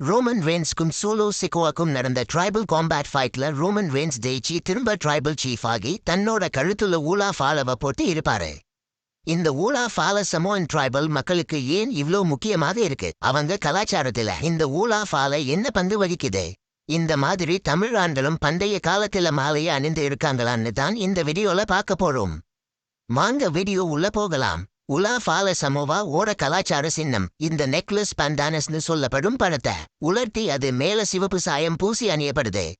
Roman ரெயின்ஸ்க்கும் Solo சிக்கோவாக்கும் நடந்த tribal combat ஃபைட்ல ரோமன் ரெயின்ஸ் ஜெயிச்சு திரும்ப ட்ரைபல் சீஃப் ஆகி தன்னோட கழுத்துல ஊலா ஃபாலவ போட்டு இருப்பாரு. இந்த ஊலா ஃபால சமோன் ட்ரைபல் மக்களுக்கு ஏன் இவ்ளோ முக்கியமாக இருக்கு? அவங்க கலாச்சாரத்துல இந்த ஊலா ஃபால என்ன பங்கு வகிக்குது? இந்த மாதிரி தமிழ் ஆண்களும் பண்டைய காலத்துல மாலையை அணிந்து இருக்காங்களான்னு தான் இந்த வீடியோல பார்க்க போறோம். வாங்க வீடியோ உள்ள போகலாம். உலா ஃபால சமோவா ஓட கலாச்சார சின்னம். இந்த நெக்லஸ் பண்டானஸ்னு சொல்லப்படும் படத்தை உலர்த்தி அது மேல சிவப்பு சாயம் பூசி அணியப்படுது.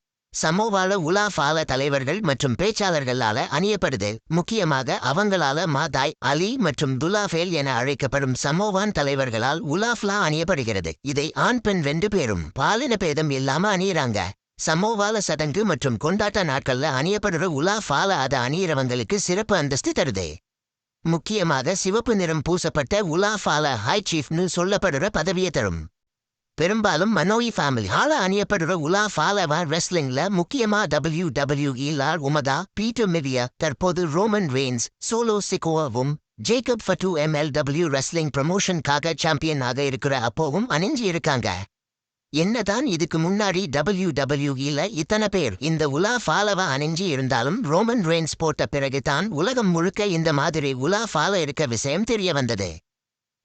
சமோவால உலா ஃபால தலைவர்கள் மற்றும் பேச்சாளர்களால அணியப்படுது. முக்கியமாக அவங்களால மாதாய் அலி மற்றும் துலாஃபேல் என அழைக்கப்படும் சமோவான் தலைவர்களால் உலாஃப்லா அணியப்படுகிறது. இதை ஆண் பெண் ரெண்டு பேரும் பாலின பேதம் இல்லாம அணியிறாங்க. சமோவால சடங்கு மற்றும் கொண்டாட்ட நாட்கள்ல அணியப்படுற உலா ஃபால அதை அணியிறவங்களுக்கு சிறப்பு அந்தஸ்து தருது. முக்கியமாக சிவப்பு நிறம் பூசப்பட்ட உலா ஃபால ஹை சீஃப்னு சொல்லப்படுற பதவியை தரும். பெரும்பாலும் மனோயி ஃபேமிலி ஹால அணியப்படுற உலா ஃபாலவா ரெஸ்லிங்ல முக்கியமா டபிள்யூ டபிள்யூ லார் உமதா பீட்டர் மிவியா தற்போது ரோமன் ரெயின்ஸ் சோலோ சிகோவாவும் ஜேக்கப் ஃபட்டு எம்எல்டபிள்யூ ரெஸ்லிங் ப்ரமோஷனுக்காக சாம்பியனாக இருக்கிற அப்போவும் அணிஞ்சு இருக்காங்க என்னதான் இதுக்கு முன்னாடி டபிள்யூ டபிள்யூஇல இத்தனை பேர் இந்த உலா ஃபாலவா அணிஞ்சி இருந்தாலும் ரோமன் ரெயின்ஸ் போட்ட பிறகுதான் உலகம் முழுக்க இந்த மாதிரி உலா ஃபால இருக்க விஷயம் தெரிய வந்தது.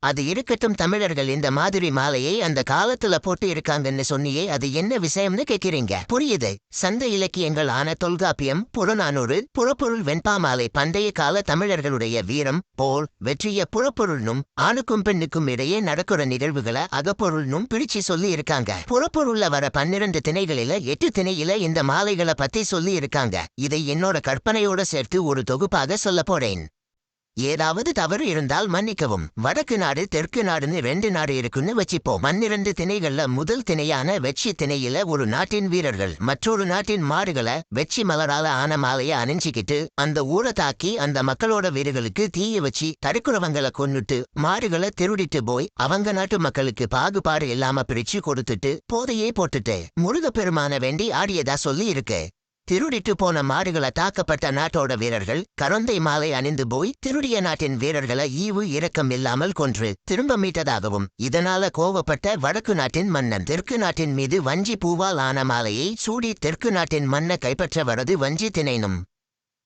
அது இருக்கட்டும் தமிழர்கள் இந்த மாதிரி மாலையை அந்த காலத்துல போட்டு இருக்காங்கன்னு சொன்னியே அது என்ன விஷயம்னு கேக்குறீங்க? புரியுது. சந்த இலக்கியங்கள் ஆன தொல்காப்பியம் புறநானூறு புறப்பொருள் வெண்பா மாலை பண்டைய கால தமிழர்களுடைய வீரம் போர் வெற்றிய புறப்பொருள்னும் ஆணுக்கும் பெண்ணுக்கும் இடையே நடக்கிற நிகழ்வுகளை அகப்பொருள்னும் பிரிச்சு சொல்லி இருக்காங்க புறப்பொருள்ல வர பன்னிரண்டு திணைகளில எட்டு திணையில இந்த மாலைகளை பத்தி சொல்லி இருக்காங்க இதை என்னோட கற்பனையோட சேர்த்து ஒரு தொகுப்பாக சொல்ல போறேன். ஏதாவது தவறு இருந்தால் மன்னிக்கவும். வடக்கு நாடு தெற்கு நாடுன்னு ரெண்டு நாடு இருக்குன்னு வச்சுப்போம். பன்னிரண்டு திணைகள்ல முதல் திணையான வெற்றி திணையில ஒரு நாட்டின் வீரர்கள். மற்றொரு நாட்டின் மாடுகளை வெற்றி மலரால ஆன மாலையை அணிஞ்சிக்கிட்டு அந்த ஊரை தாக்கி அந்த மக்களோட வீரர்களுக்கு தீய வச்சு தடுக்கிறவங்களை கொன்னுட்டு மாடுகளை திருடிட்டு போய் அவங்க நாட்டு மக்களுக்கு பாகுபாடு இல்லாம பிரிச்சு கொடுத்துட்டு போதையே போட்டுட்டு முருக பெருமான வேண்டி ஆடியதா சொல்லி இருக்கு திருடிட்டு போன மாடுகளை தாக்கப்பட்ட நாட்டோட வீரர்கள் கரந்தை மாலை அணிந்து போய் திருடிய நாட்டின் வீரர்களை ஈவு இரக்கம் இல்லாமல் கொன்று திரும்ப மீட்டதாகவும் இதனால கோவப்பட்ட வடக்கு நாட்டின் மன்னன் தெற்கு நாட்டின் மீது வஞ்சி பூவால் ஆன மாலையை சூடி தெற்கு நாட்டின் மன்ன கைப்பற்ற வரது வஞ்சி திணைனும்.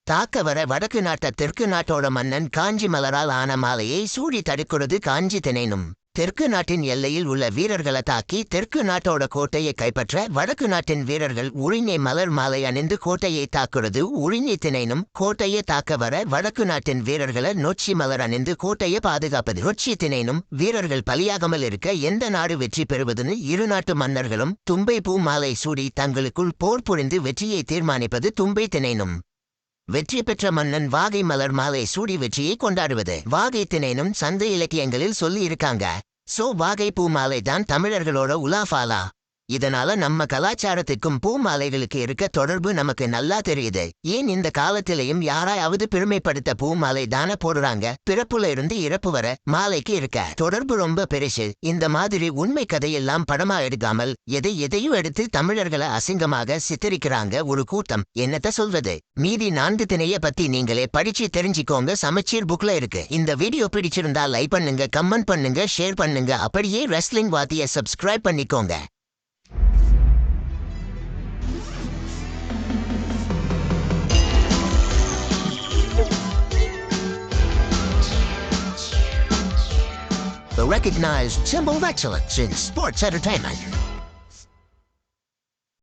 தாக்க வர வடக்கு நாட்ட தெற்கு நாட்டோட மன்னன் காஞ்சி மலரால் ஆன மாலையை சூடி தடுக்கிறது காஞ்சி திணைனும். தெற்கு நாட்டின் எல்லையில் உள்ள வீரர்களை தாக்கி தெற்கு நாட்டோட கோட்டையை கைப்பற்ற வடக்கு நாட்டின் வீரர்கள் உழிஞை மலர் மாலை அணிந்து கோட்டையை தாக்குறது உழிஞை திணைனும் கோட்டையை தாக்க வர வடக்கு நாட்டின் வீரர்களை நொச்சி மலர் அணிந்து கோட்டையை பாதுகாப்பது நொச்சி திணைனும் வீரர்கள் பலியாகாமல் இருக்க எந்த நாடு வெற்றி பெறுவதுன்னு இரு நாட்டு மன்னர்களும் தும்பை பூ மாலை சூடி தங்களுக்குள் போர் புரிந்து வெற்றியை தீர்மானிப்பது தும்பை திணைனும் வெற்றி பெற்ற மன்னன் வாகை மலர் மாலை சூடி வெற்றியை கொண்டாடுவது. வாகை திணைனும் சந்தை இலக்கியங்களில் சொல்லி இருக்காங்க சோ வாகை பூ மாலை தான் தமிழர்களோட உலாஃபாலா இதனால நம்ம கலாச்சாரத்துக்கும் பூமாலைகளுக்கு இருக்க தொடர்பு நமக்கு நல்லா தெரியுது. ஏன் இந்த காலத்திலையும் யாராயாவது பெருமைப்படுத்த பூமாலை தானே போடுறாங்க? பிறப்புல இருந்து இறப்பு வர மாலைக்கு இருக்க தொடர்பு ரொம்ப பெருசு. இந்த மாதிரி உண்மை கதையெல்லாம் படமா எடுக்காமல் எதை எதையும் எடுத்து தமிழர்களை அசிங்கமாக சித்தரிக்கிறாங்க ஒரு கூட்டம். என்னத்த சொல்வது மீதி நான்கு திணைய பத்தி நீங்களே படிச்சு தெரிஞ்சுக்கோங்க. சமச்சீர் புக்ல இருக்கு. இந்த வீடியோ பிடிச்சிருந்தா லைக் பண்ணுங்க கமெண்ட் பண்ணுங்க ஷேர் பண்ணுங்க. அப்படியே ரெஸ்லிங் வாத்திய சப்ஸ்கிரைப் பண்ணிக்கோங்க. The recognized symbol of excellence in sports entertainment.